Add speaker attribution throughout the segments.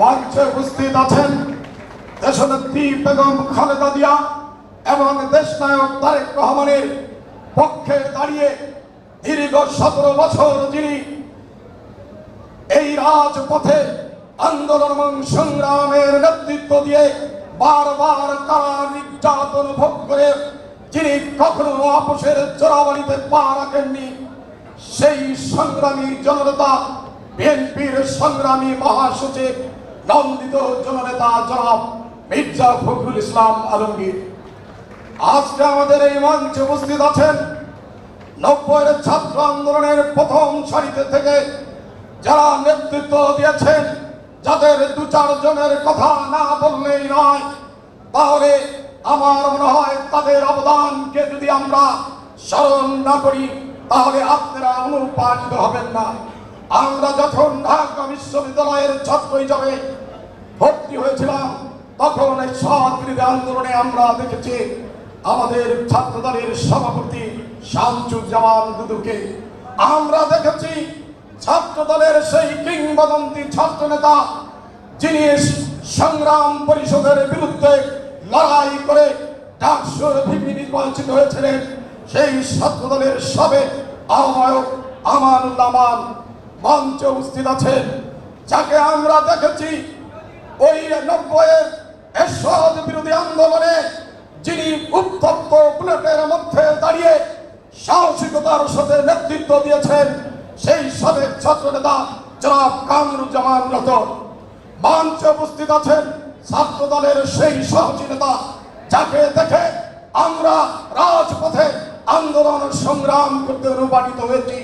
Speaker 1: মঞ্চে উপস্থিত আছেন দেশনেত্রী বেগম খালেদা দিয়া এবং দেশনায়ক তারেক রহমানের পক্ষে দাঁড়িয়ে দীর্ঘ সতেরো বছর যিনি এই রাজপথে আন্দোলন এবং সংগ্রামের নেতৃত্ব দিয়ে বারবার কারা নির্যাতন ভোগ করে, যিনি কখনো আপোষের চোরাবাড়িতে পা রাখেননি, সেই সংগ্রামী জনতা বিএনপির সংগ্রামী মহাসচিব নন্দিত জননেতা জনাব মির্জা ফখরুল ইসলাম আলমগীর। আজকে আমাদের এই মঞ্চে উপস্থিত আছেন নব্বইয়ের ছাত্র আন্দোলনের প্রথম সারিতে থেকে যারা নেতৃত্ব দিয়েছেন, যাদের দু চার জনের কথা না বললেই নয়, তাহলে আমার মনে হয় তাদের অবদানকে যদি আমরা স্মরণ না করি, তাহলে আপনারা অনুপ্রাণিত হবেন না। আমরা যখন ঢাকা বিশ্ববিদ্যালয়ের ছাত্র হিসাবে ভর্তি হয়েছিলাম। তখন এই বিরোধী আন্দোলনে আমরা দেখেছি আমাদের ছাত্রদলের সভাপতি শামসুজ্জামান দুদুকে। আমরা দেখেছি ছাত্রদলের সেই কিংবদন্তি ছাত্র নেতা যিনি সংগ্রাম পরিষদের বিরুদ্ধে লড়াই করে ডাকসুর ভিপি নির্বাচিত হয়েছিলেন, সেই ছাত্রদলের সবে আহ্বায়ক আমানুল্লামান মঞ্চে উপস্থিত আছেন, যাকে আমরা দেখেছি ওই নব্বইয়ের এরশাদ বিরোধী আন্দোলনে যিনি উত্তপ্ত বুলেটের মধ্যে দাঁড়িয়ে সাহসিকতার সাথে নেতৃত্ব দিয়েছেন, সেই সাবেক ছাত্র নেতা জনাব কামরুজ্জামান রতন মঞ্চে উপস্থিত আছেন ছাত্র দলের সেই সাহসী নেতা, যাকে দেখে আমরা রাজপথে আন্দোলন সংগ্রাম করতে অনুপ্রাণিত হয়েছি।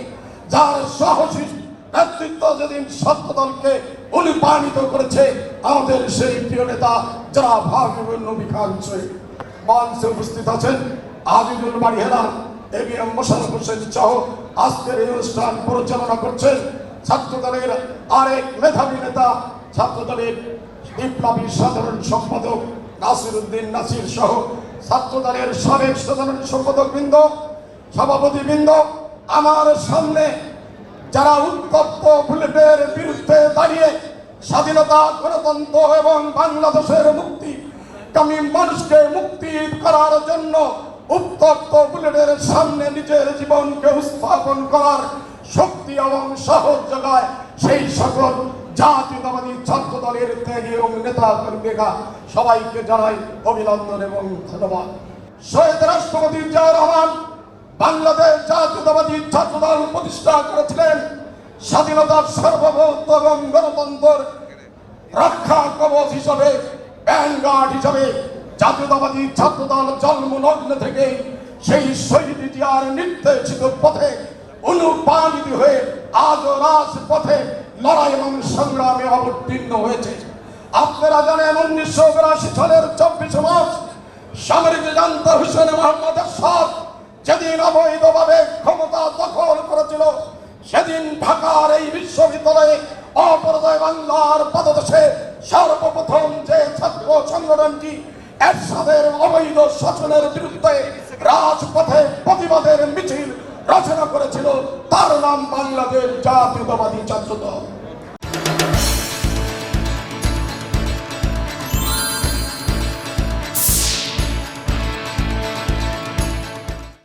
Speaker 1: যার সাহসী নেতৃত্ব যেদিন ছাত্র দলকে অনুপ্রাণিত করেছে, আমাদের সেই প্রিয় নেতা যারা ভাবিবুল নবী খান মঞ্চে উপস্থিত আছেন, আজিজুল বাড়ি হেলান এবিএম মোশারফ হোসেন সহ আজকের এই অনুষ্ঠান পরিচালনা করছেন ছাত্র দলের আরেক মেধাবী নেতা ছাত্র দলের বিপ্লবী সাধারণ সম্পাদক নাসির উদ্দিন নাসির সহ ছাত্র দলের সাবেক সাধারণ সম্পাদক বৃন্দ সভাপতি বৃন্দ আমার সামনে যারা উত্তপ্ত বুলেটের বিরুদ্ধে দাঁড়িয়ে স্বাধীনতা, গণতন্ত্র এবং বাংলাদেশের মুক্তি, কামি মানুষকে মুক্তি করার জন্য উত্তপ্ত বুলেটের সামনে নিজের জীবনকে উত্থাপন করার শক্তি এবং সাহস জাগায় সেই সকল জাতীয়তাবাদী ছাত্র দলের ত্যাগী এবং নেতা কর্মীরা সবাইকে জানাই অভিনন্দন এবং ধন্যবাদ। শহীদ রাষ্ট্রপতি জিয়া রহমান বাংলাদেশ জাতীয়তাবাদী ছাত্রদল প্রতিষ্ঠা করেছিলেন স্বাধীনতার সার্বভৌমত্ব এবং গণতন্ত্রের রক্ষা কবচ হিসাবে ব্যাঙ্গার্ড হিসাবে জাতীয়তাবাদী ছাত্রদল জন্ম লগ্ন থেকে সেই শহীদ ইতিহার নির্দেশিত পথে অনুপ্রাণিত হয়ে আজও রাজপথে লড়াই এবং সংগ্রামে অবতীর্ণ হয়েছে। আপনারা জানেন উনিশশো বিরাশি সালের চব্বিশে মার্চ সামরিক জান্ত হুসেন মোহাম্মদ এরশাদ যেদিন অবৈধভাবে ক্ষমতা দখল করেছিল, সেদিন ঢাকার এই বিশ্ববিদ্যালয়ে অপরাজয় বাংলার পদদেশে সর্বপ্রথম যে ছাত্র সংগঠনটি এরশাদের অবৈধ শাসনের বিরুদ্ধে রাজপথে প্রতিবাদের মিছিল রচনা করেছিল, তার নাম বাংলাদেশ জাতীয়তাবাদী ছাত্র দল